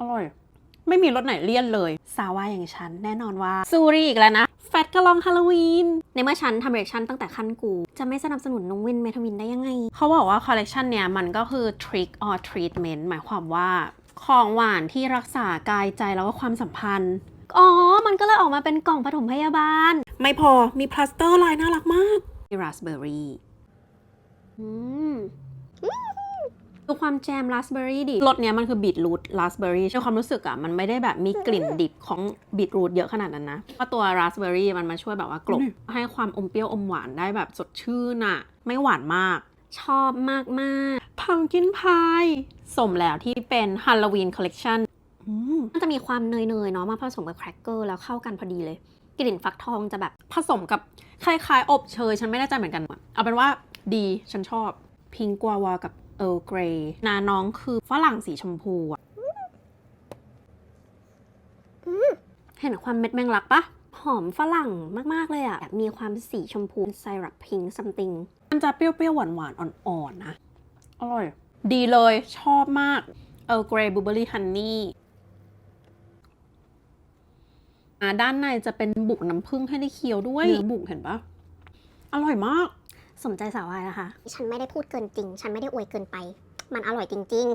อร่อย ไม่มีรสไหนเลี่ยนเลย สาวายอย่างฉันแน่นอนว่าซูรีอีกแล้วนะ แฟตกระลองฮาโลวีน ในเมื่อฉันทำเรียกชันตั้งแต่ขั้นกู จะไม่สนับสนุนน้องวินเมทาวินได้ยังไง เขาบอกว่าคอลเลกชันเนี้ยมันก็คือ trick or treatment หมายความว่าของหวานที่รักษากายใจแล้วก็ความสัมพันธ์ อ๋อ มันก็เลยออกมาเป็นกล่องปฐมพยาบาล ไม่พอมีพลาสเตอร์ลายน่ารักมากราสเบอร์รี่อืม ดูความแจมราสเบอร์รี่ดิรสเนี้ยมันคือบีทรูทราสเบอร์รี่ในความรู้สึกอะมันไม่ได้แบบมีกลิ่นดิบของบีทรูทเยอะขนาดนั้นนะเพราะตัวราสเบอร์รี่มันมาช่วยแบบว่ากลบให้ความอมเปรี้ยวอมหวานได้แบบสดชื่นอะไม่หวานมาก ชอบมากมากพัมกินพายสมแล้วที่เป็นฮาโลวีนคอลเลกชันๆมันจะมีความเนยๆเนาะมาผสมกับแครกเกอร์แล้วเข้ากันพอดีเลย กลิ่นฟักทองจะแบบผสมกับคล้ายๆ อบเชยฉันไม่แน่ใจเหมือนกันเอาเป็นว่าดีฉันชอบ พิงกัววากับ เอ r ร์เกรย์นาน้องคือฝรั่งสีชมพูอะเห็นความเม็ดแมงลักปะหอมฝรั่งมาก ๆ เลยอะแบบมีความสีชมพูไซรัปพิงซัมติง มันจะเปรี้ยว ๆ หวาน ๆ อ่อน ๆ นะ อร่อย ดีเลยชอบมาก เอ r ร์เกรย์บูเบอรี่ฮันนี่ด้านในจะเป็นบุกน้ำผึ้งให้ได้เคี้ยวด้วยเนื้อบุกเห็นปะอร่อยมาก สมใจสาววายนะคะ ฉันไม่ได้พูดเกินจริง ฉันไม่ได้อวยเกินไป มันอร่อยจริง